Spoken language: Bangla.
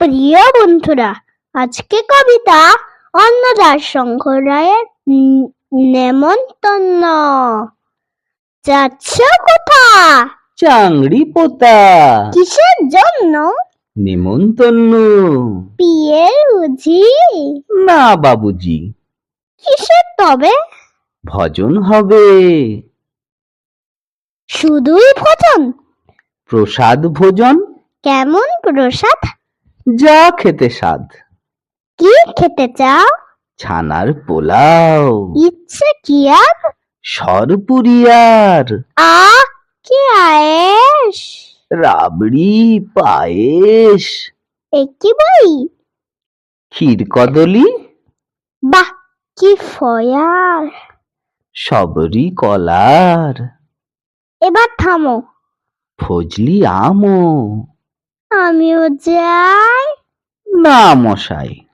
প্রিয় বন্ধুরা আজকে কবিতা অন্নদাস শঙ্কর রায়ের নেমন্তন্ন। যাচ্ছ কোথা চাংড়ি পোতা। কিসের জন্য? নিমন্তন্ন। বিয়ের বুঝি না বাবুজি। কিসের তবে? ভজন হবে। শুধুই ভোজন? প্রসাদ ভোজন? কেমন প্রসাদ? যা খেতে স্বাদ। কি খেতে চাও? ছানার পোলাও। ইচ্ছে কি আর? সরপুরিয়ার আ কি আয়েস রাবড়ি পায়েস একই বই? ক্ষীর কদলি। বাহ কি ফয়ার। সবরি কলার। এবার থামো। ফজলি আমও। আমিও যাই। না মশাই।